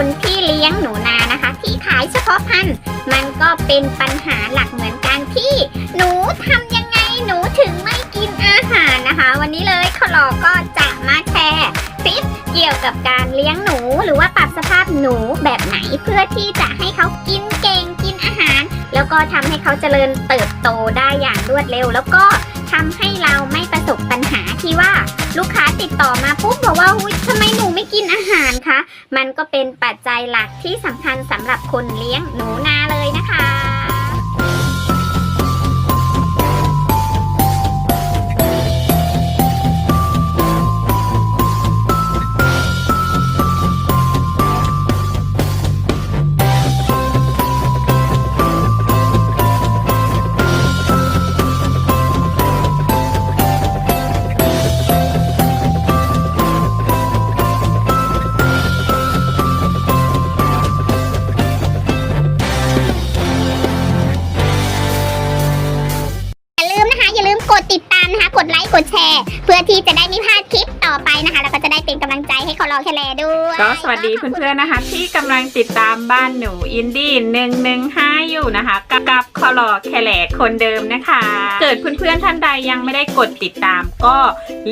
คนที่เลี้ยงหนูนานะคะ ที่ขายเฉพาะพันธุ์มันก็เป็นปัญหาหลักเหมือนกันที่ หนูทำยังไงหนูถึงไม่กินอาหารนะคะ วันนี้เลยขลอก็จะมาแชร์คลิปเกี่ยวกับการเลี้ยงหนูหรือว่าปรับสภาพหนูแบบไหนเพื่อที่จะให้เขากินเก่งกินอาหาร แล้วก็ทำให้เขาเจริญเติบโตได้อย่างรวดเร็ว แล้วก็ ทำให้เราไม่ประสบปัญหาที่ว่าลูกค้าติดต่อมาปุ๊บบอกว่าอุ้ยทำไมหนูไม่กินอาหารคะ มันก็เป็นปัจจัยหลักที่สำคัญสำหรับคนเลี้ยงหนูนาเลยนะคะ พื่อที่ ใจให้เขารอแคแลด้วยก็สวัสดีเพื่อนๆนะคะ ที่กำลังติดตามบ้านหนูอินดี้หนึ่งหนึ่งห้าอยู่นะคะกับกับคอลอแคแลคนเดิมนะคะ เกิดเพื่อนๆท่านใดยังไม่ได้กดติดตามก็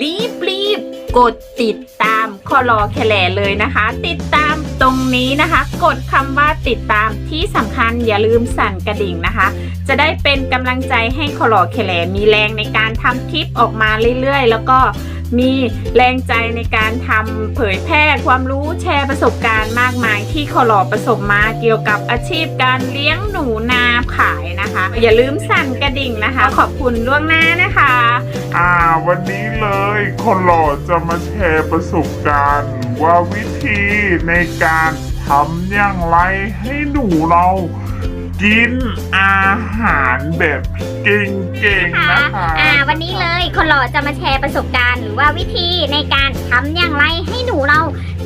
รีบรีบๆกดติดตามคอลอแคแลเลยนะคะ ติดตามตรงนี้นะคะ กดคำว่าติดตามที่สำคัญอย่าลืมสั่นกระดิ่งนะคะ จะได้เป็นกำลังใจให้คอลอแคแลมีแรงในการทำคลิปออกมาเรื่อยๆ แล้วก็ มีแรงใจในการทำเผยแพร่ความรู้แชร์ประสบการณ์มากมาย ที่คอหลอประสบมาเกี่ยวกับอาชีพการเลี้ยงหนูนาขายนะคะ อย่าลืมสั่นกระดิ่งนะคะ ขอบคุณล่วงหน้านะคะ อ่า วันนี้เลยคนหล่อจะมาแชร์ประสบการณ์ ว่าวิธีในการทำอย่างไรให้หนูเรา กินอาหารแบบเก่งๆนะคะ อ่า วันนี้เลยคนหล่อจะมาแชร์ประสบการณ์ หรือว่าวิธีในการทำอย่างไรให้หนูเรา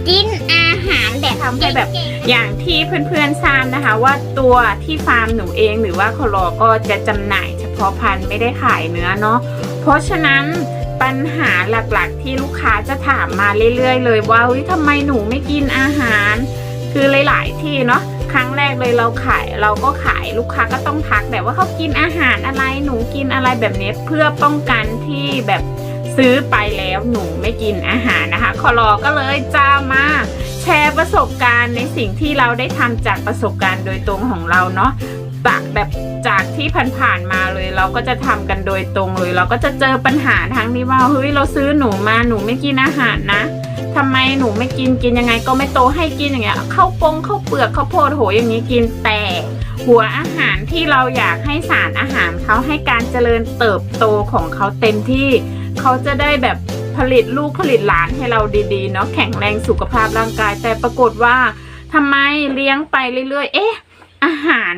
กินอาหารแบบทำให้แบบเก่งๆอย่างที่เพื่อนๆทราบนะคะ ว่าตัวที่ฟาร์มหนูเองหรือว่าคอลอก็จะจำหน่ายเฉพาะพันธุ์ไม่ได้ขายเนื้อเนาะเพราะฉะนั้นปัญหาหลักๆ ที่ลูกค้าจะถามมาเรื่อยๆ เลยว่าเฮ้ยทำไมหนูไม่กินอาหาร คือหลายๆที่เนาะ ครั้งแรกเลยเราขายเราก็ขายลูกค้าก็ต้องทักแต่ว่าเขากินอาหารอะไรหนูกินอะไรแบบนี้เพื่อป้องกันที่แบบซื้อไปแล้วหนูไม่กินอาหารนะคะคอลอก็เลยจะมาแชร์ประสบการณ์ในสิ่งที่เราได้ทำจากประสบการณ์โดยตรงของเราเนาะจากแบบจากที่ผ่านๆมาเลยเราก็จะทำกันโดยตรงเลย เราก็จะเจอปัญหาทั้งที่ว่าเฮ้ยเราซื้อหนูมาหนูไม่กินอาหารนะ ทำไมหนูไม่กินกินยังไงก็ไม่โตให้กินอย่างเงี้ยข้าวปงข้าวเปลือกข้าวโพดโหอย่างนี้กินแต่ หัวอาหารที่เราอยากให้สารอาหารเขาให้การเจริญเติบโตของเขาเต็มที่เขาจะได้แบบผลิตลูกผลิตหลานให้เราดีๆเนาะแข็งแรงสุขภาพร่างกาย แต่ปรากฏว่าทำไมเลี้ยงไปเรื่อยๆ เอ๊ะ อาหาร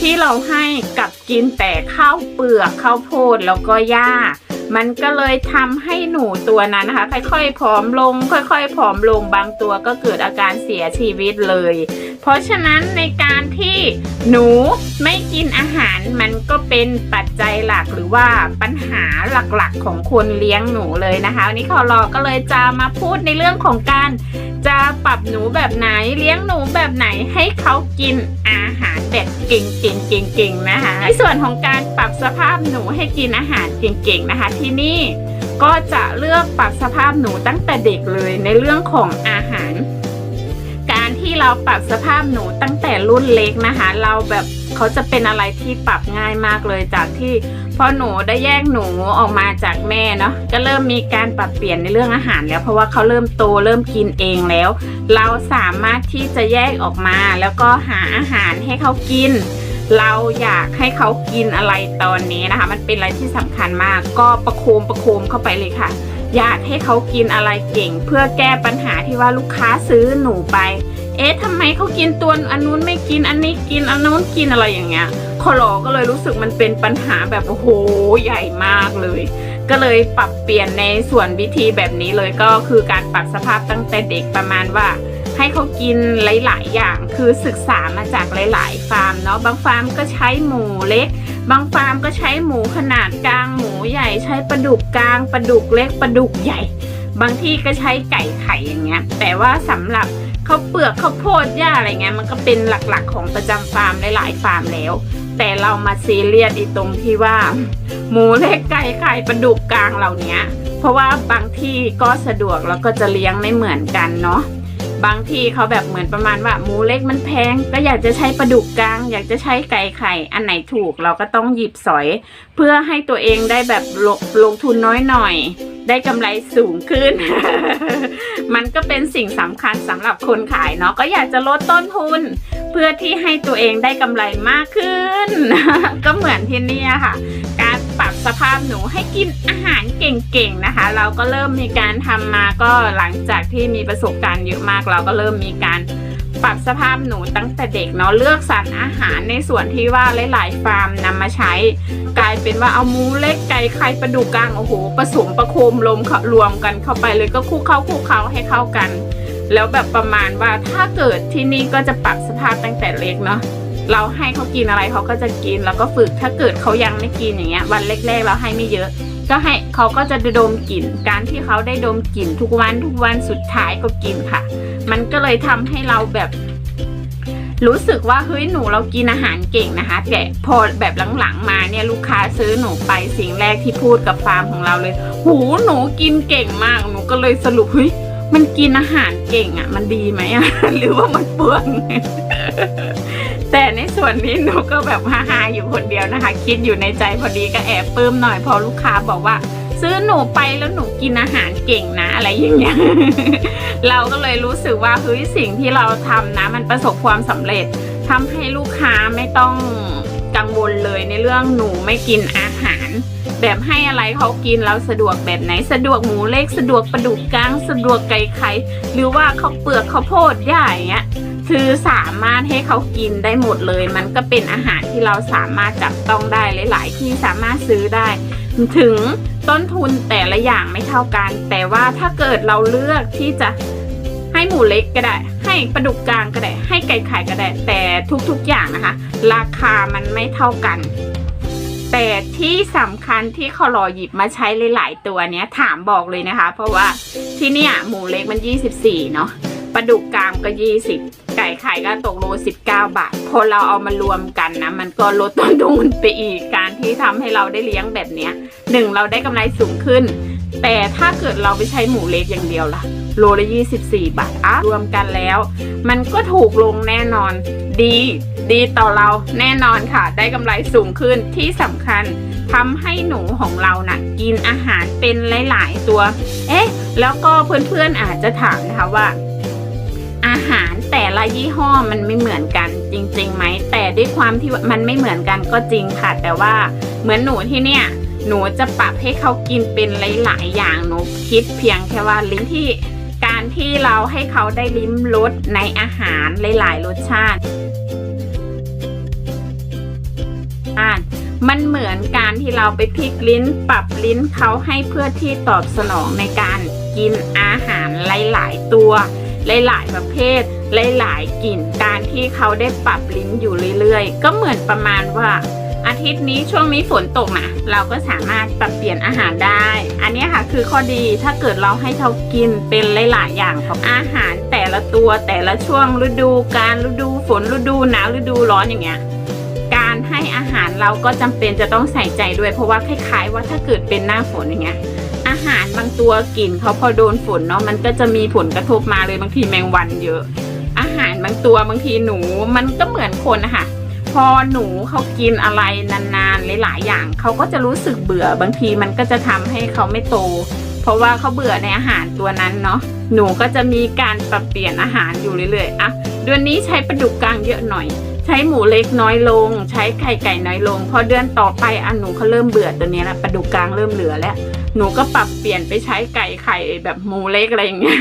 ที่เราให้กับกินแต่ข้าวเปลือกข้าวโพดแล้วก็หญ้า มันก็เลยทำให้หนูตัวนั้นนะคะ ค่อยๆผอมลง ค่อยๆผอมลงบางตัวก็เกิดอาการเสียชีวิตเลย เพราะฉะนั้นในการที่หนูไม่กินอาหารมันก็เป็นปัจจัยหลักหรือว่าปัญหาหลักๆของคนเลี้ยงหนูเลยนะคะวันนี้ขอรอก็เลยจะมาพูดในเรื่องของการจะปรับหนูแบบไหนเลี้ยงหนูแบบไหนให้เขากินอาหารแบบเก่งๆๆๆนะคะในส่วนของการปรับสภาพหนูให้กินอาหารเก่งๆนะคะที่นี่ ก็จะเลือกปรับสภาพหนูตั้งแต่เด็กเลยในเรื่องของอาหาร การที่เราปรับสภาพหนูตั้งแต่รุ่นเล็กนะคะ เราแบบเขาจะเป็นอะไรที่ปรับง่ายมากเลยจากที่พอหนูได้แยกหนูออกมาจากแม่เนาะก็เริ่มมีการปรับเปลี่ยนในเรื่องอาหารแล้วเพราะว่าเขาเริ่มโตเริ่มกินเองแล้ว เราสามารถที่จะแยกออกมาแล้วก็หาอาหารให้เขากิน เราอยากให้เขากินอะไรตอนนี้นะคะ มันเป็นอะไรที่สำคัญมาก ก็ประโคมประโคมเข้าไปเลยค่ะ อยากให้เขากินอะไรเก่ง เพื่อแก้ปัญหาที่ว่าลูกค้าซื้อหนูไป เอ๊ะทำไมเขากินตัวอันนู้นไม่กินอันนี้กินอันนู้นกินอะไรอย่างเงี้ยคอลอก็เลยรู้สึกมันเป็นปัญหาแบบโอ้โหใหญ่มากเลย ก็เลยปรับเปลี่ยนในส่วนวิธีแบบนี้เลยก็คือการปรับสภาพตั้งแต่เด็กประมาณว่า ให้เขากินหลาย ๆ อย่าง คือศึกษามาจากหลาย ๆ ฟาร์มเนาะ บางฟาร์มก็ใช้หมูเล็ก บางฟาร์มก็ใช้หมูขนาดกลาง หมูใหญ่ ใช้ปลาดุกกลาง ปลาดุกเล็ก ปลาดุกใหญ่ บางที่ก็ใช้ไก่ไข่อย่างเงี้ย แต่ว่าสำหรับข้าวเปลือกข้าวโพดหญ้าอะไรเงี้ย มันก็เป็นหลัก ๆ ของประจำฟาร์มหลาย ๆ ฟาร์มแล้ว แต่เรามาซีเรียสอีตรงที่ว่า หมูเล็กไก่ไข่ปลาดุกกลางเหล่านี้เพราะว่าบางที่ก็สะดวกแล้วก็จะเลี้ยงไม่เหมือนกันเนาะ บางที่เขาแบบเหมือนประมาณว่าหมูเล็กมันแพง ก็อยากจะใช้ปลาดุกกลาง อยากจะใช้ไก่ไข่ อันไหนถูกเราก็ต้องหยิบสอย เพื่อให้ตัวเองได้แบบลงลงทุนน้อยหน่อย ได้กำไรสูงขึ้น มันก็เป็นสิ่งสำคัญสำหรับคนขายเนาะก็อยากจะลดต้นทุน เพื่อที่ให้ตัวเองได้กำไรมากขึ้น ก็เหมือนที่นี่ค่ะ ปรับสภาพหนูให้กินอาหารเก่งๆนะคะ เราก็เริ่มมีการทำมาก็หลังจากที่มีประสบการณ์เยอะมากเราก็เริ่มมีการปรับสภาพหนูตั้งแต่เด็กเนาะเลือกสรรอาหารในส่วนที่ว่าหลายๆฟาร์มนำมาใช้ กลายเป็นว่าเอามูเล็กไก่ไข่ปลาดุกกลางโอ้โหผสมประโคมลมเขารวมกันเข้าไปเลยก็คลุกเข้าคลุกเข้าให้เข้ากัน แล้วแบบประมาณว่าถ้าเกิดที่นี่ก็จะปรับสภาพตั้งแต่เล็กเนาะ เราให้เขากินอะไรเขาก็จะกินแล้วก็ฝึกถ้าเกิดเขายังไม่กินอย่างเงี้ยวันแรกๆเราให้ไม่เยอะ ก็ให้เขาก็จะดมกลิ่น การที่เขาได้ดมกลิ่นทุกวันทุกวันสุดท้ายก็กินค่ะ มันก็เลยทำให้เราแบบรู้สึกว่าเฮ้ยหนูเรากินอาหารเก่งนะคะแต่พอแบบหลังๆมาเนี่ยลูกค้าซื้อหนูไปสิ่งแรกที่พูดกับฟาร์มของเราเลย หูหนูกินเก่งมากหนูก็เลยสรุปเฮ้ยมันกินอาหารเก่งอะ่ะ มันดีไหมอะ่ะ หรือว่ามันเปลือง แต่ในส่วนนี้หนูก็แบบฮาๆอยู่คนเดียวนะคะ คิดอยู่ในใจพอดีก็แอบปลื้มหน่อยพอลูกค้าบอกว่า ซื้อหนูไปแล้วหนูกินอาหารเก่งนะอะไรอย่างเงี้ยเราก็เลยรู้สึกว่าเฮ้ยสิ่งที่เราทำนะ มันประสบความสำเร็จทำให้ลูกค้าไม่ต้องกังวลเลยในเรื่องหนูไม่กินอาหาร แบบให้อะไรเขากินแล้วสะดวกแบบไหนสะดวกหมูเล็กสะดวกปลาดุกกลางสะดวกไก่ไข่หรือว่าเขาวเปลือกข้าวโพดหญ้าอย่างเงี้ย คือสามารถให้เขากินได้หมดเลย มันก็เป็นอาหารที่เราสามารถจับต้องได้หลาย ๆ ที่สามารถซื้อได้ ถึงต้นทุนแต่ละอย่างไม่เท่ากัน แต่ว่าถ้าเกิดเราเลือกที่จะให้หมูเล็กก็ได้ ให้ปลาดุกกลางก็ได้ ให้ไก่ไข่ก็ได้ แต่ทุกๆอย่างนะคะ ราคามันไม่เท่ากัน แต่ที่สำคัญที่เขารอหยิบมาใช้หลายๆตัวเนี้ยถามบอกเลยนะคะ เพราะว่าที่เนี่ยหมูเล็กมัน 24 เนาะปลาดุกกลางก็ 20 ไก่ไข่ก็ตกโล19 บาท พอเราเอามารวมกันนะ มันก็ลดต้นทุนไปอีก การที่ทำให้เราได้เลี้ยงแบบเนี้ยหนึ่งเราได้กำไรสูงขึ้น แต่ถ้าเกิดเราไปใช้หมูเล็กอย่างเดียวล่ะ โลละ 24 บาทอะรวมกันแล้ว มันก็ถูกลงแน่นอน ดี ดีต่อเราแน่นอนค่ะ ได้กำไรสูงขึ้นที่สำคัญทำให้หนูของเรานะ่ะ กินอาหารเป็นหลาย ๆ ตัว เอ๊ะ แล้วก็เพื่อนๆอาจจะถามนะคะว่า แต่ละยี่ห้อมันไม่เหมือนกันจริงๆไหม แต่ด้วยความที่มันไม่เหมือนกันก็จริงค่ะ แต่ว่าเหมือนหนูที่เนี่ยหนูจะปรับให้เขากินเป็นหลายๆอย่างหนูคิดเพียงแค่ว่าลิ้นที่การที่เราให้เขาได้ลิ้มรสในอาหารหลายๆรสชาติมันเหมือนการที่เราไปพลิกลิ้นปรับลิ้นเขาให้เพื่อที่ตอบสนองในการกินอาหารหลาย ๆ ตัวหลาย ๆ ประเภท หลายๆกลิ่น การที่เขาได้ปรับลิ้นอยู่เรื่อยๆ ก็เหมือนประมาณว่าอาทิตย์นี้ช่วงนี้ฝนตกนะเราก็สามารถปรับเปลี่ยนอาหารได้ อันนี้ค่ะคือข้อดีถ้าเกิดเราให้เขากินเป็นหลายๆอย่างของอาหารแต่ละตัวแต่ละช่วงฤดูการฤดูฝนฤดูหนาวฤดูร้อนอย่างเงี้ยการให้อาหารเราก็จำเป็นจะต้องใส่ใจด้วย เพราะว่าคล้าย ๆ ว่าถ้าเกิดเป็นหน้าฝนอย่างเงี้ยอาหารบางตัวกลิ่นเขาพอโดนฝนเนาะมันก็จะมีผลกระทบมาเลยบางทีแมงวันเยอะ อาหารบางตัวบางทีหนูมันก็เหมือนคนนะคะพอหนูเขากินอะไรนานๆหลายๆอย่างเขาก็จะรู้สึกเบื่อบางทีมันก็จะทำให้เขาไม่โต เพราะว่าเขาเบื่อในอาหารตัวนั้นเนาะหนูก็จะมีการปรับเปลี่ยนอาหารอยู่เรื่อยๆอะเดือนนี้ใช้ปลาดุกกลางเยอะหน่อย ใช้หมูเล็กน้อยลง ใช้ไข่ไก่น้อยลงพอเดือนต่อไปอันหนูเขาเริ่มเบื่อตัวนี้แล้วปลาดุกกลางเริ่มเหลือแล้ว หนูก็ปรับเปลี่ยนไปใช้ไก่ไข่แบบหมูเล็กอะไรอย่างเงี้ย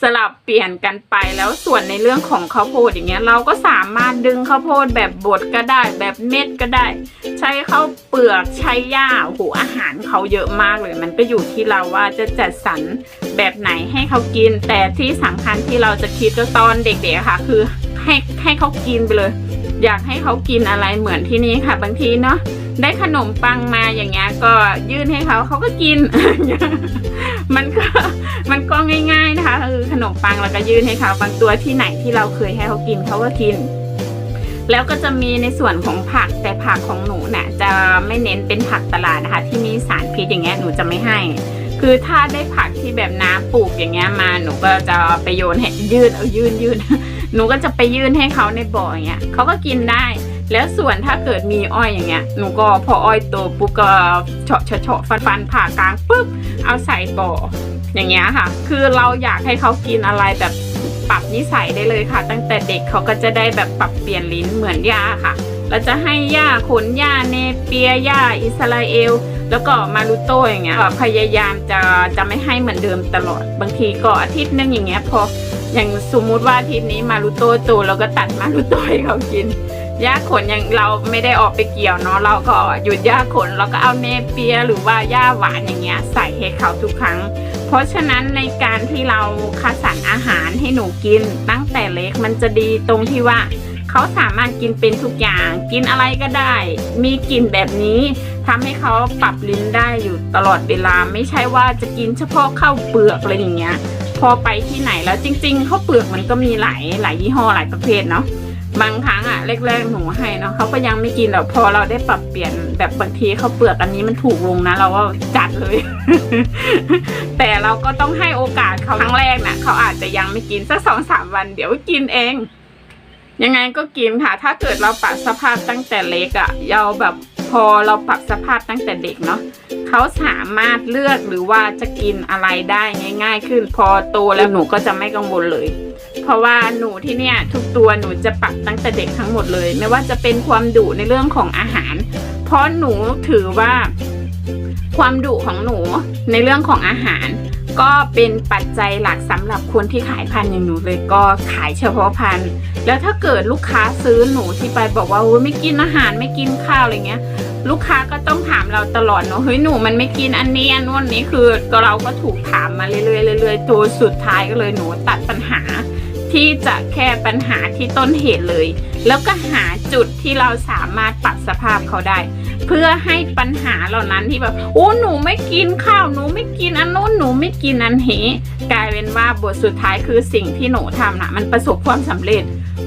สลับเปลี่ยนกันไปแล้วส่วนในเรื่องของข้าวโพดอย่างเงี้ย เราก็สามารถดึงข้าวโพดแบบบดก็ได้ แบบเม็ดก็ได้ ใช้ข้าวเปลือกใช้หญ้าโอ้โหอาหารเขาเยอะมากเลย มันก็อยู่ที่เราว่าจะจัดสรรแบบไหนให้เขากิน แต่ที่สำคัญที่เราจะคิดก็ตอนเด็กๆค่ะคือ ให้ให้เขากินไปเลย อยากให้เขากินอะไรเหมือนที่นี่ค่ะ บางทีเนาะได้ขนมปังมาอย่างเงี้ยก็ยื่นให้เขาเขาก็กิน มันก็มันก็ง่ายๆนะคะคือขนมปังเราก็ยื่นให้เขาบางตัวที่ไหนที่เราเคยให้เขากินเขาก็กิน แล้วก็จะมีในส่วนของผักแต่ผักของหนูเนี่ย จะไม่เน้นเป็นผักตลาดนะคะ ที่มีสารพิษอย่างเงี้ยหนูจะไม่ให้ คือถ้าได้ผักที่แบบน้ำปลูกอย่างเงี้ยมาหนูก็จะไปโยนให้ยืนเอายืนยืน หนูก็จะไปยื่นให้เขาในบ่ออย่างเงี้ยเขาก็กินได้ แล้วส่วนถ้าเกิดมีอ้อยอย่างเงี้ยหนูก็พออ้อยโตปุ๊บก็เฉาะเฉาะฟันฟันผ่ากลางปุ๊บเอาใส่บ่ออย่างเงี้ยค่ะ คือเราอยากให้เขากินอะไรแบบปรับนิสัยได้เลยค่ะ ตั้งแต่เด็กเขาก็จะได้แบบปรับเปลี่ยนลิ้นเหมือนย่าค่ะ เราจะให้ย่าขนย่าเนเปียย่าอิสราเอล แล้วก็มารุโตอย่างเงี้ยพยายามจะจะไม่ให้เหมือนเดิมตลอด บางทีก็อาทิตย์นึงอย่างเงี้ยพอ อย่างสมมุติว่าทิตย์นี้มารุโตโตเราก็ตัดมารุโตให้เขากินย่าขนอย่างเราไม่ได้ออกไปเกี่ยวเนาะเราก็หยุดย่าขนเราก็เอาเนเปียหรือว่าย่าหวานอย่างเงี้ยใส่ให้เขาทุกครั้ง เพราะฉะนั้นในการที่เราคัดสรรอาหารให้หนูกิน ตั้งแต่เล็กมันจะดีตรงที่ว่าเขาสามารถกินเป็นทุกอย่าง กินอะไรก็ได้ มีกลิ่นแบบนี้ทำให้เขาปรับลิ้นได้อยู่ตลอดเวลาไม่ใช่ว่าจะกินเฉพาะข้าวเปลือกอะไรอย่างเงี้ย พอไปที่ไหนแล้วจริงๆข้าวเปลือกมันก็มีหลายหลายยี่ห้อหลายประเภทเนาะบางครั้งอะแรกๆหนูให้เนาะเขาก็ยังไม่กินหรอกพอเราได้ปรับเปลี่ยนแบบบางทีข้าวเปลือกอันนี้มันถูกลงนะ เราก็จัดเลย แต่เราก็ต้องให้โอกาสเขาครั้งแรกนะเขาอาจจะยังไม่กินสักสองสามวัน เดี๋ยวกินเอง ยังไงก็กินค่ะ ถ้าเกิดเราปรับสภาพตั้งแต่เล็กอะ่ะเราแบบ อเราปรับสภาพตั้งแต่เด็กเนาะเขาสามารถเลือกหรือว่าจะกินอะไรได้ง่าย ๆ ขึ้นพอโตแล้วหนูก็จะไม่กังวลเลย เพราะว่าหนูที่เนี่ยทุกตัวหนูจะปรับตั้งแต่เด็กทั้งหมดเลย ไม่ว่าจะเป็นความดุในเรื่องของอาหาร เพราะหนูถือว่า ความดุของหนูในเรื่องของอาหาร ก็เป็นปัจจัยหลักสำหรับคนที่ขายพันธุ์อย่างหนูเลยก็ขายเฉพาะพันธุ์แล้วถ้าเกิดลูกค้าซื้อหนูที่ไปบอกว่าไม่กินอาหารไม่กินข้าวอะไรเงี้ย ลูกค้าก็ต้องถามเราตลอดเนาะเฮ้ยหนูมันไม่กินอันนี้อันนู้นนี้คือเราก็ถูกถามมาเรื่อยๆเรื่อยๆตัวสุดท้ายก็เลยหนูตัดปัญหา ที่จะแค่ปัญหาที่ต้นเหตุเลย แล้วก็หาจุดที่เราสามารถปรับสภาพเขาได้ เพื่อให้ปัญหาเหล่านั้นที่แบบโอ้หนูไม่กินข้าวหนูไม่กินอันนู้นหนูไม่กินอันนี้กลายเป็นว่าบทสุดท้ายคือสิ่งที่หนูทำนะมันประสบความสำเร็จ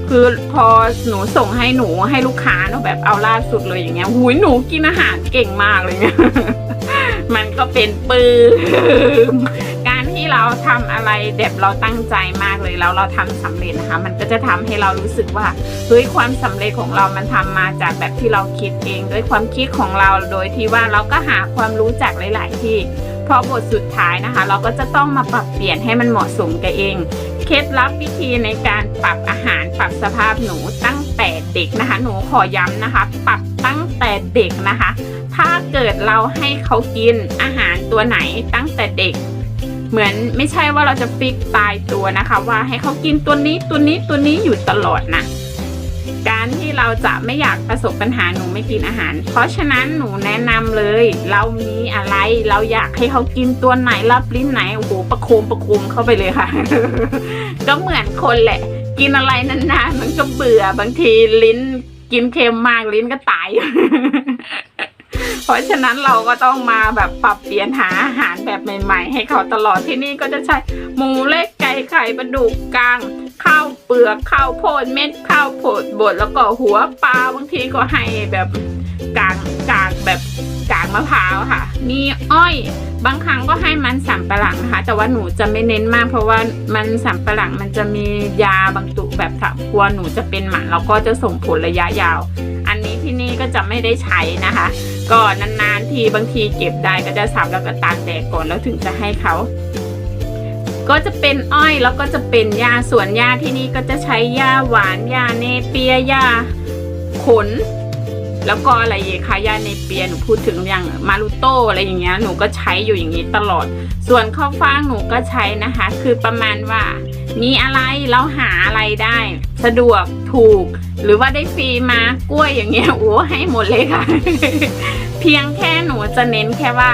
คือพอหนูส่งให้หนูให้ลูกค้าเนอะแบบเอาล่าสุดเลยอย่างเงี้ยหุยหนูกินอาหารเก่งมากเลยเงี้ยมันก็เป็นปื้มการที่เราทำอะไรแบบเราตั้งใจมากเลยแล้วเราทำสำเร็จนะคะ มันก็จะทำให้เรารู้สึกว่าเฮ้ยความสำเร็จของเรามันทำมาจากแบบที่เราคิดเองด้วยความคิดของเราโดยที่ว่าเราก็หาความรู้จากหลาย ๆ ที่พอบทสุดท้ายนะคะ เราก็จะต้องมาปรับเปลี่ยนให้มันเหมาะสมกับเอง เคล็ดลับวิธีในการปรับอาหารปรับสภาพหนูตั้งแต่เด็กนะคะ หนูขอย้ำนะคะ ปรับตั้งแต่เด็กนะคะ ถ้าเกิดเราให้เขากินอาหารตัวไหนตั้งแต่เด็ก เหมือนไม่ใช่ว่าเราจะฟิกตายตัวนะคะ ว่าให้เขากินตัวนี้ตัวนี้ตัวนี้อยู่ตลอดนะการ เราจะไม่อยากประสบปัญหาหนูไม่กินอาหาร เพราะฉะนั้นหนูแนะนำเลย เรามีอะไรเราอยากให้เขากินตัวไหนรับลิ้นไหนโอ้โหประโคมประโคมเข้าไปเลยค่ะ ก็เหมือนคนแหละ กินอะไรนานๆมันก็เบื่อบางทีลิ้น กินเค็มมากลิ้นก็ตาย เพราะฉะนั้นเราก็ต้องมาแบบปรับเปลี่ยนหาอาหารแบบใหม่ ๆ ให้เขาตลอดที่นี่ก็จะใช้หมูเล็กไก่ไข่ปลาดุกกลาง ข้าวเปลือกข้าวโพดเม็ดข้าวโพดบดแล้วก็หัวปลาบางทีก็ให้แบบกางกางแบบกางมะพร้าวค่ะ มีอ้อยบางครั้งก็ให้มันสำปะหลังนะคะแต่ว่าหนูจะไม่เน้นมาก เพราะว่ามันสำปะหลังมันจะมียาบางตุแบบถ้ากลัวหนูจะเป็นหมันแล้วก็จะส่งผลระยะยาว อันนี้ที่นี่ก็จะไม่ได้ใช้นะคะ ก็นานๆทีบางทีเก็บได้ก็จะสับแล้วก็ตากแดดก่อนแล้วถึงจะให้เขา ก็จะเป็นอ้อยแล้วก็จะเป็นหญ้าสวนหญ้าที่นี่ก็จะใช้หญ้าหวานหญ้าเนเปียหญ้าขน แล้วก็อะไรอีกคะหญ้าเนเปียหนูพูดถึงอย่างมารุโตอะไรอย่างเงี้ยหนูก็ใช้อยู่อย่างนี้ตลอด ส่วนข้าวฟ่างหนูก็ใช้นะคะ คือประมาณว่ามีอะไรเราหาอะไรได้ สะดวกถูก หรือว่าได้ฟรีมากล้วยอย่างเงี้ยโอ้ให้หมดเลยค่ะ เพียงแค่หนูจะเน้นแค่ว่า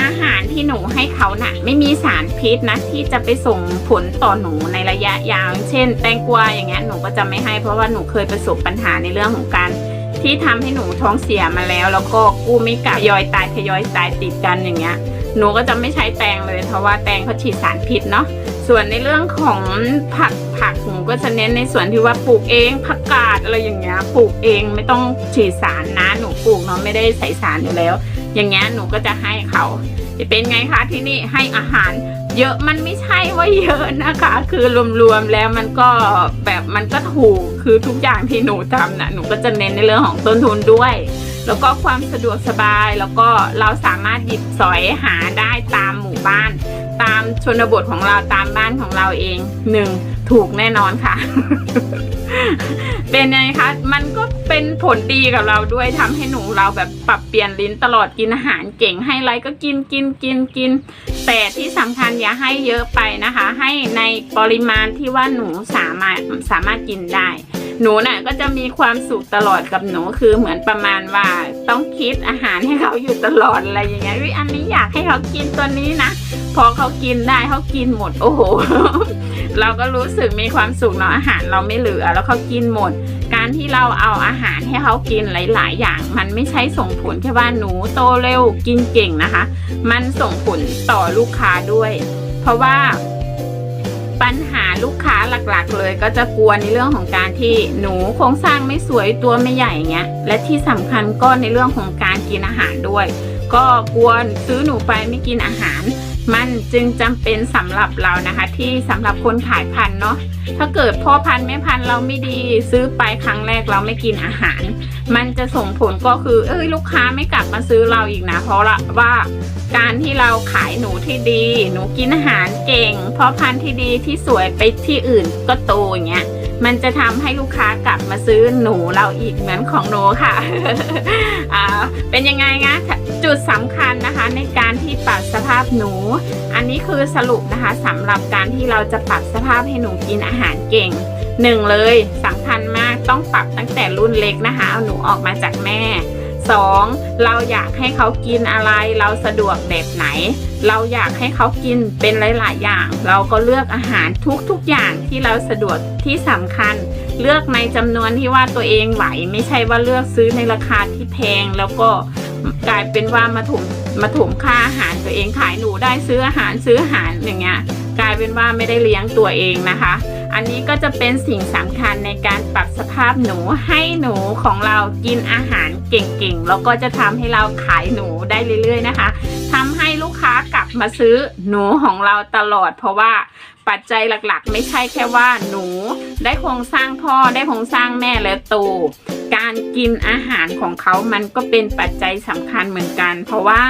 อาหารที่หนูให้เขาน่ะ ไม่มีสารพิษนะ ที่จะไปส่งผลต่อหนูในระยะยาวเช่น แตงกวาอย่างเงี้ยหนูก็จะไม่ให้เพราะว่าหนูเคยประสบปัญหาในเรื่องของการที่ทำให้หนูท้องเสียมาแล้ว แล้วก็กู้ไม่กลับยอยตายทยอยตายติดกันอย่างเงี้ย หนูก็จะไม่ใช้แตงเลย เพราะว่าแตงเขาฉีดสารพิษเนาะส่วนในเรื่องของผักผักหนูก็จะเน้นในส่วนที่ว่าปลูกเองผักกาดอะไรอย่างเงี้ยปลูกเองไม่ต้องฉีดสารนะหนูปลูกเนาะไม่ได้ใส่สารอยู่แล้ว อย่างเงี้ยหนูก็จะให้เขาจะเป็นไงคะที่นี่ให้อาหาร เยอะมันไม่ใช่ว่าเยอะนะคะ คือรวมๆแล้วมันก็แบบมันก็ถูกคือทุกอย่างที่หนูทำนะหนูก็จะเน้นในเรื่องของต้นทุนด้วย แล้วก็ความสะดวกสบายแล้วก็เราสามารถหยิบสอยหาได้ตามหมู่บ้าน ตามชนบทของเราตามบ้านของเราเองหนึ่งถูกแน่นอนค่ะ เป็นไงคะ มันก็เป็นผลดีกับเราด้วยทำให้หนูเราแบบปรับเปลี่ยนลิ้นตลอดกินอาหารเก่งให้ไรก็กินกินกินกิน แต่ที่สำคัญอย่าให้เยอะไปนะคะ ให้ในปริมาณที่ว่าหนูสามารถสามารถกินได้ หนูน่ะก็จะมีความสุขตลอดกับหนูคือเหมือนประมาณว่าต้องคิดอาหารให้เขาอยู่ตลอดอะไรอย่างเงี้ยวิอันนี้อยากให้เขากินตัวนี้นะพอเขากินได้เขากินหมดโอ้โห เราก็รู้สึกมีความสุขเนาะอาหารเราไม่เหลือแล้วเขากินหมด การที่เราเอาอาหารให้เขากินหลาย ๆ อย่าง มันไม่ใช่ส่งผลแค่ว่าหนูโตเร็วกินเก่งนะคะ มันส่งผลต่อลูกค้าด้วย เพราะว่า ปัญหาลูกค้าหลักๆ เลยก็จะกลัวในเรื่องของการที่หนูโครงสร้างไม่สวยตัวไม่ใหญ่เงี้ยและที่สำคัญก็ในเรื่องของการกินอาหารด้วย ก็กลัวซื้อหนูไปไม่กินอาหาร มันจึงจำเป็นสำหรับเรานะคะ ที่สำหรับคนขายพันธุ์เนาะถ้าเกิดพ่อพันธุ์แม่พันธุ์เราไม่ดีซื้อไปครั้งแรกเราไม่กินอาหาร มันจะส่งผลก็คือ เอ้ยลูกค้าไม่กลับมาซื้อเราอีกนะ เพราะละว่าการที่เราขายหนูที่ดี หนูกินอาหารเก่ง เพราะพันธุ์ที่ดีที่สวยไปที่อื่นก็โตอย่างเงี้ย มันจะทำให้ลูกค้ากลับมาซื้อหนูเราอีกเหมือนของหนูค่ะอ่าเป็นยังไงนะจุดสำคัญนะคะในการที่ปรับสภาพหนู อันนี้คือสรุปนะคะสำหรับการที่เราจะปรับสภาพให้หนูกินอาหารเก่งหนึ่งเลยสำคัญมากต้องปรับตั้งแต่รุ่นเล็กนะคะเอาหนูออกมาจากแม่สองเราอยากให้เขากินอะไรเราสะดวกแบบไหน เราอยากให้เขากินเป็นหลาย ๆ อย่าง เราก็เลือกอาหารทุก ๆ อย่างที่เราสะดวกที่สำคัญ เลือกในจำนวนที่ว่าตัวเองไหว ไม่ใช่ว่าเลือกซื้อในราคาที่แพง แล้วก็กลายเป็นว่ามาถุมมาถุมค่าอาหารตัวเองขายหนูได้ซื้ออาหารซื้ออาหารอย่างเงี้ยกลายเป็นว่าไม่ได้เลี้ยงตัวเองนะคะ อันนี้ก็จะเป็นสิ่งสำคัญในการปรับสภาพหนูให้หนูของเรากินอาหารเก่งๆ แล้วก็จะทำให้เราขายหนูได้เรื่อยๆนะคะ ค้ากลับมาซื้อหนูของเราตลอด เพราะว่าปัจจัยหลักๆ ไม่ใช่แค่ว่าหนูได้โครงสร้างพ่อได้โครงสร้างแม่และโตการกินอาหารของเขามันก็เป็นปัจจัยสำคัญเหมือนกัน เพราะว่า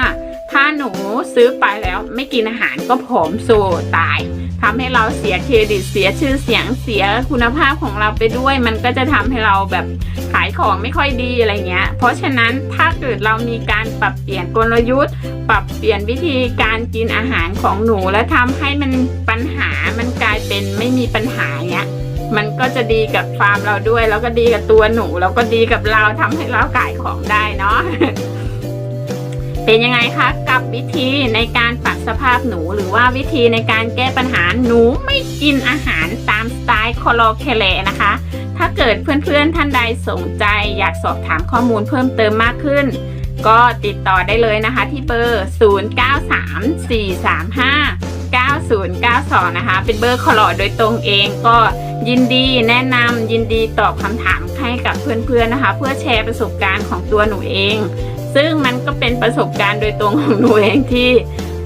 ถ้าหนูซื้อไปแล้วไม่กินอาหารก็ผอมโซตาย ทำให้เราเสียเครดิตเสียชื่อเสียงเสียคุณภาพของเราไปด้วย มันก็จะทำให้เราแบบขายของไม่ค่อยดีอะไรเงี้ย เพราะฉะนั้นถ้าเกิดเรามีการปรับเปลี่ยนกลยุทธ์ ปรับเปลี่ยนวิธีการกินอาหารของหนูและทำให้มันปัญหามันกลายเป็นไม่มีปัญหาเนี้ยมันก็จะดีกับฟาร์มเราด้วย แล้วก็ดีกับตัวหนู แล้วก็ดีกับเราทำให้เราขายของได้เนาะ เป็นยังไงคะกับวิธีในการปรับสภาพหนูหรือว่าวิธีในการแก้ปัญหาหนูไม่กินอาหารตามสไตล์คอลเคเลนะคะ ถ้าเกิดเพื่อนๆท่านใดสนใจ อยากสอบถามข้อมูลเพิ่มเติมมากขึ้น ก็ติดต่อได้เลยนะคะที่เบอร์ 0934359092 นะคะ เป็นเบอร์คอลอโดยตรงเองก็ยินดีแนะนำยินดีตอบคำถามให้กับเพื่อนๆนะคะ เพื่อแชร์ประสบการณ์ของตัวหนูเอง ซึ่งมันก็เป็นประสบการณ์โดยตรงของหนูเองที่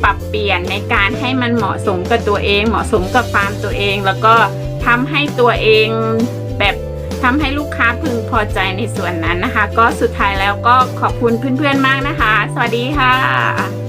ปรับเปลี่ยนในการให้มันเหมาะสมกับตัวเอง เหมาะสมกับฟาร์มตัวเอง แล้วก็ทำให้ตัวเองแบบทำให้ลูกค้าพึงพอใจในส่วนนั้นนะคะ ก็สุดท้ายแล้วก็ขอบคุณเพื่อนๆมากนะคะ สวัสดีค่ะ